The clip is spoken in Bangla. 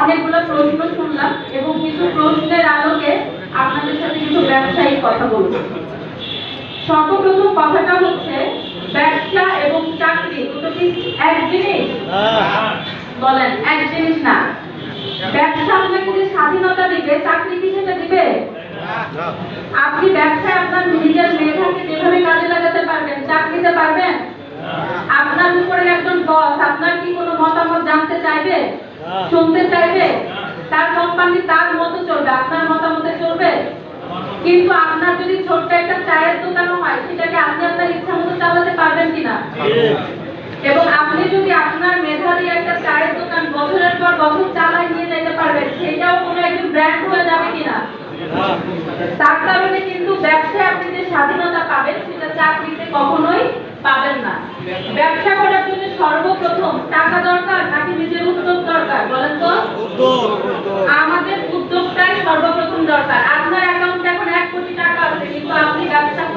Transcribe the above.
অনেকগুলো প্রশ্ন শুনলাম এবং কিছু প্রশ্নের আলোকে আপনাদের সাথে কিছু ব্যবসায়িক কথা বলব। সর্বপ্রথম কথাটা হচ্ছে ব্যবসা এবং চাকরি দুটো কি এক জিনিস? বলেন এক জিনিস না। ব্যবসা আপনাকে যে স্বাধীনতা দিবে চাকরি কি সেটা দিবে আপনি ব্যবসায় আপনার নিজের মেধাকে যেভাবে কাজে লাগাতে পারবেন চাকরিতে পারবেন আপনার উপরে একজন বস আপনার কি কোনো মতামত জানতে চাইবে শুনতে চাইবে? তার কোম্পানি তার মতো চলবে, আপনার মতামতে চলবে? কিন্তু আপনার যদি ছোট্ট একটা চায়ের দোকানও হয়, সেটাকে আপনি আপনার ইচ্ছা মতো চালাতে পারবেন কিনা? এবং আপনি যদি আপনার মেধা দিয়ে একটা চায়ের দোকান বছরের পর বছর চালায় নিয়ে যেতে পারবেন, সেটাও কোনো একজন ব্র্যান্ড হয়ে যাবে কিনা? তার কারণে কিন্তু ব্যবসায় আপনি যে স্বাধীনতা পাবেন, সেটা চাকরিতে কখনোই পাবেন না। ব্যবসা করার জন্য সর্বপ্রথম টাকা দরকার নাকি নিজের তো